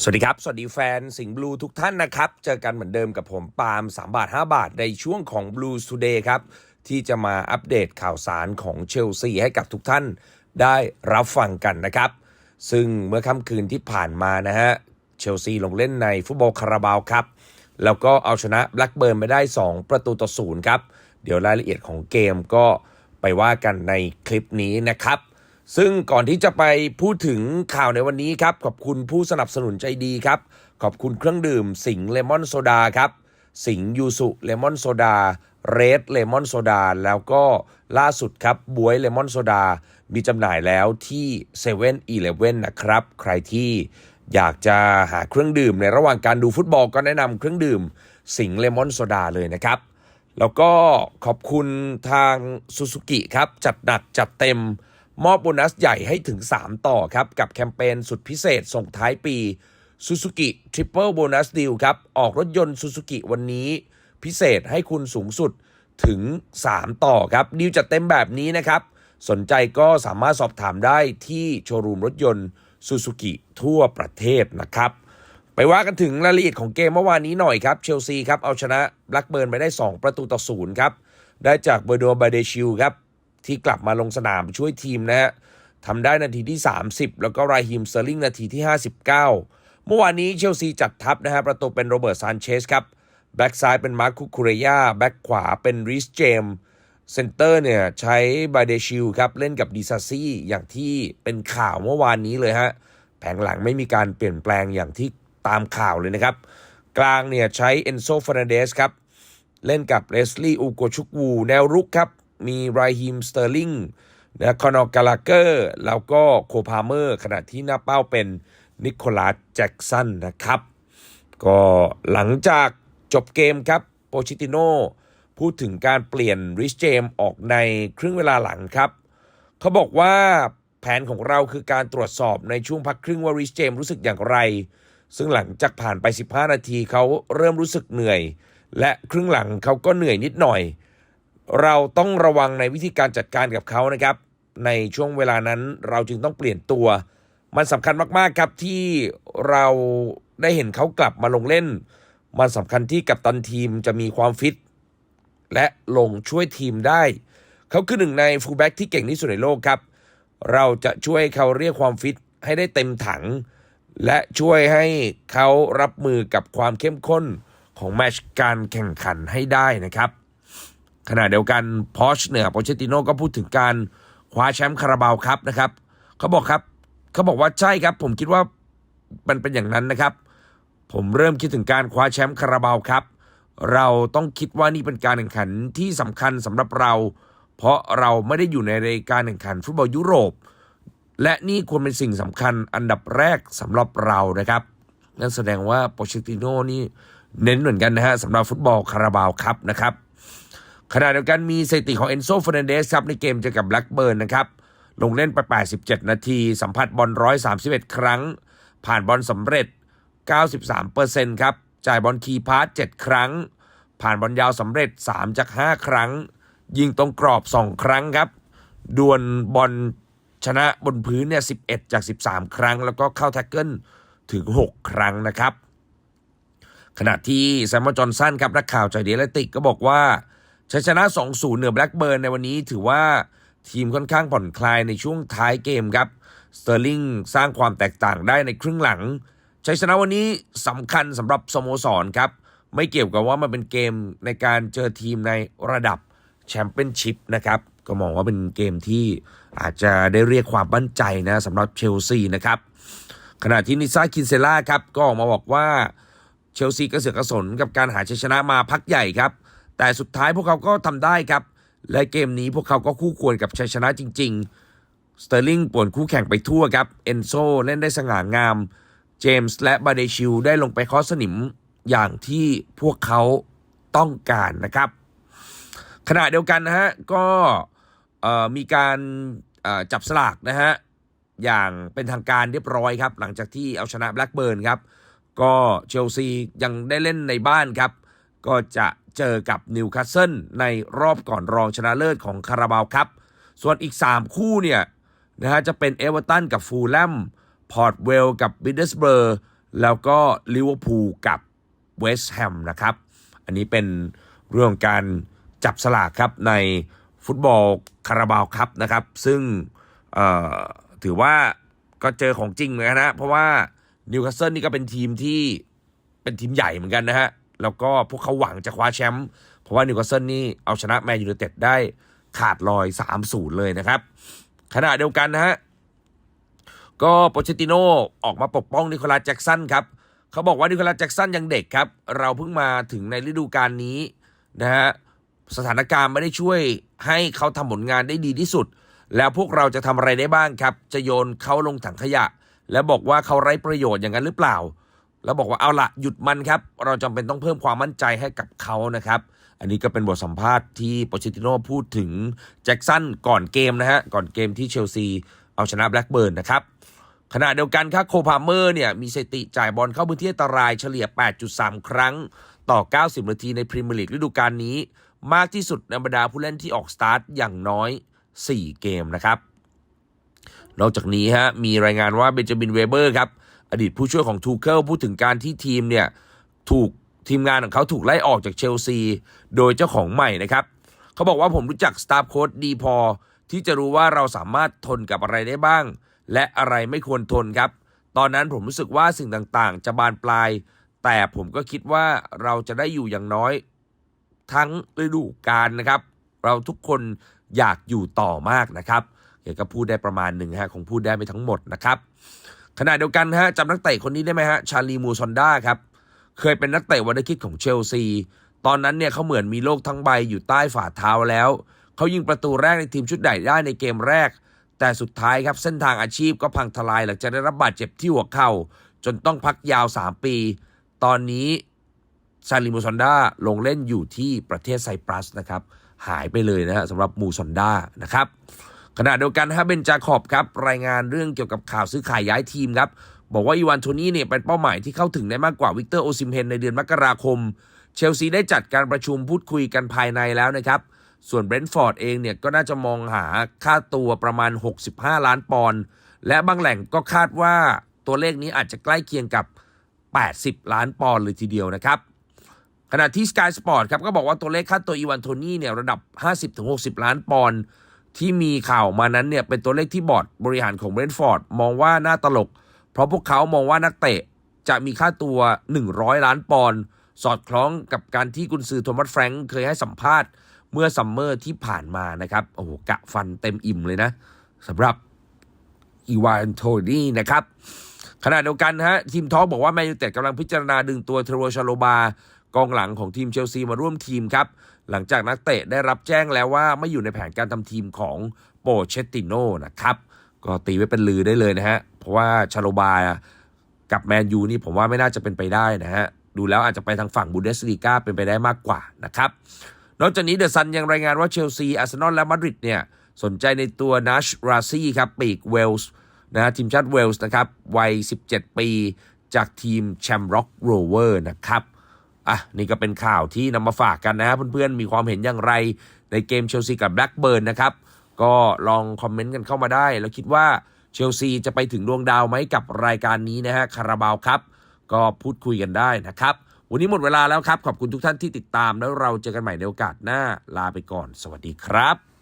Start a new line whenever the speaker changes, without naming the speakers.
สวัสดีครับ สวัสดีแฟนสิงห์บลูทุกท่านนะครับ เจอกันเหมือนเดิมกับผมปาล์ม3 บาท 5 บาท ในช่วงของ Blues Today ครับ ที่จะมาอัปเดตข่าวสารของเชลซีให้กับทุกท่านได้รับฟังกันนะครับ ซึ่งเมื่อค่ำคืนที่ผ่านมานะฮะ เชลซีลงเล่นในฟุตบอลคาราบาวครับ แล้วก็เอาชนะแบล็กเบิร์นไปได้ 2 ประตูต่อศูนย์ครับ เดี๋ยวรายละเอียดของเกมก็ไปว่ากันในคลิปนี้นะครับ ซึ่งก่อนที่จะไปพูดถึงข่าวในวันนี้ครับ ขอบคุณผู้สนับสนุนใจดีครับ ขอบคุณเครื่องดื่มสิงเลมอนโซดาครับ สิงยูสุเลมอนโซดาเรดเลมอนโซดาแล้วก็ล่าสุดครับบวยเลมอนโซดามีจำหน่ายแล้วที่7 e เ e ่ e อเลนะครับ ใครที่อยากจะหาเครื่องดื่มในระหว่างการดูฟุตบอลก็แนะนำเครื่องดื่มสิงเลมอนโซดาเลยนะครับ แล้วก็ขอบคุณทางซูซูกิครับ จัดหนักจัดเต็ม มอบโบนัสใหญ่ให้ถึง 3 ต่อครับ กับแคมเปญสุดพิเศษส่งท้ายปี Suzuki Triple Bonus Deal ครับ ออกรถยนต์ Suzuki วันนี้ พิเศษให้คุณสูงสุดถึง 3 ต่อครับ ดีลจัดเต็มแบบนี้นะครับ สนใจก็สามารถสอบถามได้ที่โชว์รูมรถยนต์ Suzuki ทั่วประเทศนะครับ ไปว่ากันถึงรายละเอียดของเกมเมื่อวานนี้หน่อยครับ เชลซีครับเอาชนะแบล็กเบิร์นไปได้ 2 ประตูต่อศูนย์ครับ ได้จากเบอร์โดบาเดชิลครับ ที่กลับมาลงสนามช่วยทีมนะฮะทำได้นาทีที่ 30 แล้วก็ราฮิมเซอร์ลิงนาทีที่ 59 เมื่อวานนี้เชลซีจัดทัพนะฮะประตูเป็นโรเบิร์ตซานเชสครับแบ็กซ้ายเป็นมาร์คุคูเรยาแบ็กขวาเป็นริสเจมเซนเตอร์เนี่ยใช้บาเดชิลครับเล่นกับดีซาซี่อย่างที่เป็นข่าวเมื่อวานนี้เลยฮะแผงหลังไม่มีการเปลี่ยนแปลงอย่างที่ตามข่าวเลยนะครับ กลางเนี่ยใช้เอนโซฟ r นเดสครับ เล่นกับเลสลี่อูโกชุกวูแนวรุกครับ มีไรฮิมสเตอร์ลิงนะคอนอร์กาลาเกอร์ แล้วก็โคพาเมอร์ ขณะที่หน้าเป้าเป็นนิโคลัสแจ็กสันนะครับ ก็หลังจากจบเกมครับโปชิติโนพูดถึงการเปลี่ยนริชเจมออกในครึ่งเวลาหลังครับ เขาบอกว่าแผนของเราคือการตรวจสอบในช่วงพักครึ่งว่าริชเจมรู้สึกอย่างไร ซึ่งหลังจากผ่านไป 15 นาทีเขาเริ่มรู้สึกเหนื่อย และครึ่งหลังเขาก็เหนื่อยนิดหน่อย เราต้องระวังในวิธีการจัดการกับเขานะครับ ในช่วงเวลานั้นเราจึงต้องเปลี่ยนตัว มันสำคัญมากๆครับที่เราได้เห็นเขากลับมาลงเล่น มันสำคัญที่กัปตันทีมจะมีความฟิต และลงช่วยทีมได้ เขาคือหนึ่งในฟูลแบ็กที่เก่งที่สุดในโลกครับ เราจะช่วยเขาเรียกความฟิตให้ได้เต็มถัง และช่วยให้เขารับมือกับความเข้มข้นของแมชการแข่งขันให้ได้นะครับ ขณะเดียวกันพอชเนี่ยโปเชติโนก็พูดถึงการคว้าแชมป์คาราบาวครับนะครับเขาบอกครับเขาบอกว่าใช่ครับ ผมคิดว่ามันเป็นอย่างนั้นนะครับ ผมเริ่มคิดถึงการคว้าแชมป์คาราบาวครับ เราต้องคิดว่านี่เป็นการแข่งขันที่สำคัญสำหรับเรา เพราะเราไม่ได้อยู่ในรายการแข่งขันฟุตบอลยุโรป และนี่ควรเป็นสิ่งสำคัญอันดับแรกสำหรับเรานะครับนั่นแสดงว่าโปเชติโนนี่เน้นเหมือนกันนะฮะสำหรับฟุตบอลคาราบาวครับนะครับ ขณะเดียวกันมีสถิติของเอนโซฟ r น a นเดสครับในเกมเจอกับแบล็กเบิร์นนะครับลงเล่นไป 87 นาที สัมผัสบอล 131 ครั้ง ผ่านบอลสำเร็จ 93%ครับ จ่ายบอลคีย์พาส7ครั้ง ผ่านบอลยาวสำเร็จ 3 จาก 5 ครั้ง ยิงตรงกรอบ 2 ครั้งครับ ดวลบอลชนะบนพื้นเนี่ย 11 จาก 13 ครั้ง แล้วก็เข้าแท็กเกิลถึง 6 ครั้งนะครับ ขณะที่แซมมอนจอห์นสันครับนักข่าวใจากเดลติกก็บอกว่า ชัยชนะ 2-0 เหนือแบล็กเบิร์นในวันนี้ถือว่าทีมค่อนข้างผ่อนคลายในช่วงท้ายเกมครับสเตอร์ลิงสร้างความแตกต่างได้ในครึ่งหลังชัยชนะวันนี้สำคัญสำหรับสโมสรครับ ไม่เกี่ยวกับว่ามันเป็นเกมในการเจอทีมในระดับแชมเปี้ยนชิพนะครับ ก็มองว่าเป็นเกมที่อาจจะได้เรียกความมั่นใจนะสำหรับเชลซีนะครับ ขณะที่นิซ่าคินเซล่าครับ ก็ออกมาบอกว่าเชลซีกระเสือกกระสนกับการหาชัยชนะมาพักใหญ่ครับ แต่สุดท้ายพวกเขาก็ทำได้ครับ และเกมนี้พวกเขาก็คู่ควรกับชัยชนะจริง ๆ สเตอร์ลิงป่วนคู่แข่งไปทั่วครับ เอนโซเล่นได้สง่างาม เจมส์และบาเดชิลได้ลงไปเคอสนิมอย่างที่พวกเขาต้องการนะครับ ขณะเดียวกันนะฮะก็มีการจับสลากนะฮะอย่างเป็นทางการเรียบร้อยครับ หลังจากที่เอาชนะแบล็กเบิร์นครับ ก็เชลซียังได้เล่นในบ้านครับ ก็จะเจอกับนิวคาสเซิลในรอบก่อนรองชนะเลิศของคาราบาวครับ ส่วนอีก 3 คู่เนี่ยนะฮะจะเป็นเอเวอร์ตันกับฟูลแลมพอร์ตเวลกับบิดเดสเบอร์แล้วก็ลิเวอร์พูลกับเวสต์แฮมนะครับ อันนี้เป็นเรื่องการจับสลากครับในฟุตบอลคาราบาวครับนะครับ ซึ่งเอ่อถือว่าก็เจอของจริงเหมือนกันนะ เพราะว่านิวคาสเซิลนี่ก็เป็นทีมที่เป็นทีมใหญ่เหมือนกันนะฮะ แล้วก็พวกเขาหวังจะคว้าแชมป์เพราะว่านิวคาสเซิลนี่เอาชนะแมนยูไนเต็ดได้ขาดลอย 3-0 เลยนะครับ ขณะเดียวกันนะฮะ ก็โปเชติโนออกมาปกป้องนิโคลัสแจ็กสันครับ เขาบอกว่านิโคลัสแจ็กสันยังเด็กครับ เราเพิ่งมาถึงในฤดูกาลนี้นะฮะ สถานการณ์ไม่ได้ช่วยให้เขาทำผลงานได้ดีที่สุด แล้วพวกเราจะทำอะไรได้บ้างครับ จะโยนเขาลงถังขยะ แล้วบอกว่าเขาไร้ประโยชน์อย่างนั้นหรือเปล่า แล้วบอกว่าเอาละหยุดมันครับ เราจำเป็นต้องเพิ่มความมั่นใจให้กับเขานะครับ อันนี้ก็เป็นบทสัมภาษณ์ที่โปเชติโนพูดถึงแจ็กสันก่อนเกมนะฮะ ก่อนเกมที่เชลซีเอาชนะแบล็กเบิร์นนะครับ ขณะเดียวกันครับโคพาเมอร์เนี่ยมีสติจ่ายบอลเข้าพื้นที่อันตรายเฉลี่ย 8.3 ครั้งต่อ 90 นาทีในพรีเมียร์ลีกฤดูกาลนี้ มากที่สุดในบรรดาผู้เล่นที่ออกสตาร์ทอย่างน้อย 4 เกมนะครับ นอกจากนี้ฮะมีรายงานว่าเบนจามินเวเบอร์ครับ อดีตผู้ช่วยของทูเคิลพูดถึงการที่ทีมเนี่ยถูกทีมงานของเขาถูกไล่ออกจากเชลซี โดยเจ้าของใหม่นะครับเขาบอกว่าผมรู้จักสตาฟโค้ดดีพอ ที่จะรู้ว่าเราสามารถทนกับอะไรได้บ้าง และอะไรไม่ควรทนครับ ตอนนั้นผมรู้สึกว่าสิ่งต่างๆ จะบานปลาย แต่ผมก็คิดว่าเราจะได้อยู่อย่างน้อย ทั้งฤดูกาลนะครับ เราทุกคนอยากอยู่ต่อมากนะครับเดี๋ยวก็พูดได้ประมาณหนึ่งฮะคงพูดได้ไม่ทั้งหมดนะครับ ขณะเดียวกันฮะจำนักเตะคนนี้ได้ไหมฮะชาลีมูซอนด้าครับ เคยเป็นนักเตะวันดอร์คิดของเชลซี ตอนนั้นเนี่ยเขาเหมือนมีโลกทั้งใบอยู่ใต้ฝ่าเท้าแล้ว เขายิงประตูแรกในทีมชุดใหญ่ได้ในเกมแรก แต่สุดท้ายครับเส้นทางอาชีพก็พังทลายหลังจากได้รับบาดเจ็บที่หัวเข่า จนต้องพักยาว 3 ปี ตอนนี้ซาลิมูซอนดาลงเล่นอยู่ที่ประเทศไซปรัสนะครับหายไปเลยนะฮะสำหรับมูซอนดานะครับ ขณะเดียวกันฮะเบนจาขอบครับรายงานเรื่องเกี่ยวกับข่าวซื้อขายย้ายทีมครับบอกว่าอีวานโทนี่เนี่ยเป็นเป้าหมายที่เข้าถึงได้มากกว่าวิกเตอร์โอซิมเฮนในเดือนมกราคม เชลซีได้จัดการประชุมพูดคุยกันภายในแล้วนะครับ ส่วนเบรนท์ฟอร์ดเองเนี่ยก็น่าจะมองหาค่าตัวประมาณ 65 ล้านปอนด์และบางแหล่งก็คาดว่าตัวเลขนี้อาจจะใกล้เคียงกับ 80 ล้านปอนด์เลยทีเดียวนะครับ ขณะที่ Sky Sport ครับก็บอกว่าตัวเลขค่าตัวอีวานโทนี่เนี่ยระดับ 50-60 ล้านปอนด์ ที่มีข่าวมานั้นเนี่ยเป็นตัวเลขที่บอร์ดบริหารของเบรนท์ฟอร์ดมองว่าน่าตลก เพราะพวกเขามองว่านักเตะจะมีค่าตัว 100 ล้านปอนด์สอดคล้องกับการที่กุนซือโทมัสแฟรงค์เคยให้สัมภาษณ์เมื่อซัมเมอร์ที่ผ่านมานะครับโอ้โหกะฟันเต็มอิ่มเลยนะสำหรับอีวานโทนี่นะครับขณะเดียวกันฮะทีมทอล์กบอกว่าแมนยูเต็ดกำลังพิจารณาดึงตัวเทโรชาโลบา กองหลังของทีมเชลซีมาร่วมทีมครับ หลังจากนักเตะได้รับแจ้งแล้วว่าไม่อยู่ในแผนการทำทีมของโปเชตติโนนะครับก็ตีไว้เป็นลือได้เลยนะฮะ เพราะว่าชาโลบากับแมนยูนี่ผมว่าไม่น่าจะเป็นไปได้นะฮะ ดูแล้วอาจจะไปทางฝั่งบูเดสลีกาเป็นไปได้มากกว่านะครับ นอกจากนี้เดอะซันยังรายงานว่าเชลซีอาร์เซนอลและมาดริดเนี่ย สนใจในตัวนัชราซี่ครับ ปีกเวลส์นะฮะทีมชาติเวลส์นะครับ วัย 17 ปี จากทีมแชมร็อกโรเวอร์นะครับ อะนี่ก็เป็นข่าวที่นำมาฝากกันนะครับเพื่อนๆมีความเห็นอย่างไรในเกมเชลซีกับแบล็กเบิร์นนะครับ ก็ลองคอมเมนต์กันเข้ามาได้ แล้วคิดว่าเชลซีจะไปถึงดวงดาวไหมกับรายการนี้นะฮะคาราบาวครับ ก็พูดคุยกันได้นะครับ วันนี้หมดเวลาแล้วครับ ขอบคุณทุกท่านที่ติดตามแล้วเราเจอกันใหม่ในโอกาสหน้าลาไปก่อน สวัสดีครับ